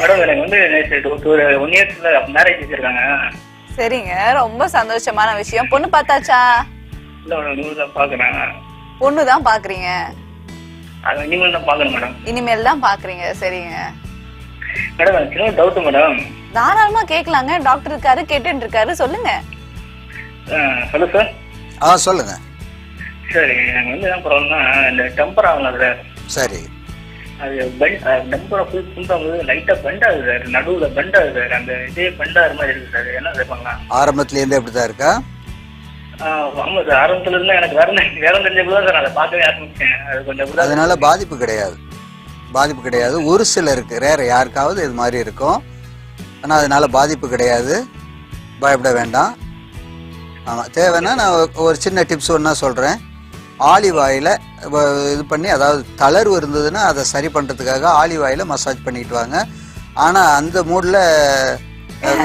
Madam எனக்கு வந்து நேற்று ஒரு ஒன் இயர்ஸ்ல மேரேஜ் வச்சிருக்காங்க. சரிங்க. ரொம்ப சந்தோஷமான விஷயம். பொண்ணு பார்த்தாச்சா? இல்லை பார்க்குறேன். பொண்ணு தான் பாக்குறீங்க அது இனிமேல் தான் பார்க்கணும் மேடம். இனிமேல் தான் பாக்குறீங்க சரிங்க. மேடம் எனக்கு சின்ன டவுட் மேடம். தாராளமா கேட்கலாங்க. டாக்டர் இருக்காரு கேட்டுட்டு இருக்காரு. சொல்லுங்க. ஹலோ சார் ஆ சொல்லுங்க. சரி எனக்கு வந்து என்ன ப்ராப்ளம்னா இந்த டெம்பர் ஆகலாம் சார் சரி. அது டெம்பரை ஃபுல் ஃபுல்லாக வந்து லைட்டாக பெண்ட் ஆகுது சார் நடுவில் பெண்ட் ஆகுது சார் அந்த இதே பெண்ட் ஆகிற மாதிரி இருக்குது சார் என்ன சார் பண்ணலாம்? ஆரம்பத்துலேருந்தே இப்படி தான் இருக்கா? ஆமாம் சார் ஆரம்பத்துல இருந்து எனக்கு வேற வேற தெரிஞ்சப்போ தான் சார் அதை பார்க்கவே ஆரம்பிச்சேன். அது கொஞ்சம் அதனால பாதிப்பு கிடையாது. பாதிப்பு கிடையாது. ஒரு சிலருக்கு வேற யாருக்காவது இது மாதிரி இருக்கும். ஆனால் அதனால பாதிப்பு கிடையாது. பயப்பட வேண்டாம். ஆமாம் தேவைன்னா நான் ஒரு- ஒரு சின்ன டிப்ஸ் ஒன்றா சொல்கிறேன் ஆலிவ் ஆயிலை இது பண்ணி அதாவது தளர்வு இருந்ததுன்னா அதை சரி பண்ணுறதுக்காக ஆலிவ் ஆயிலை மசாஜ் பண்ணிட்டு வாங்க. ஆனால் அந்த மூடில்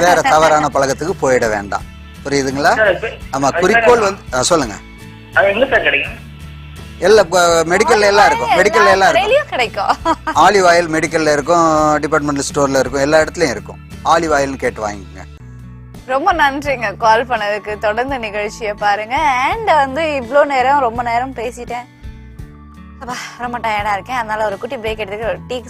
வேற தவறான பழக்கத்துக்கு போயிட வேண்டாம். புரியுதுங்களா? ஆமாம் குறிக்கோள் வந்து ஆ, சொல்லுங்க. அது எங்க சார் கிடைக்கும்? எல்லா மெடிக்கல்ல எல்லாம் இருக்கும். மெடிக்கல்ல எல்லாம் இருக்கும். ஆலிவ் ஆயில் மெடிக்கல்ல இருக்கும் டிபார்ட்மெண்டல் ஸ்டோர்ல இருக்கும் எல்லா இடத்துலயும் இருக்கும். ஆலிவ் ஆயில்னு கேட்டு வாங்கிக்கோங்க. ரொம்ப நன்றிங்க கால் பண்ணதுக்கு. தொடர்ந்து நிகழ்ச்சியை பாருங்க. அண்ட் வந்து இவ்வளோ நேரம் ரொம்ப நேரம் பேசிட்டேன். ரொம்ப டயர்டாக இருக்கேன். அதனால ஒரு குட்டி பிரேக் எடுத்துட்டு ஒரு டீக்கு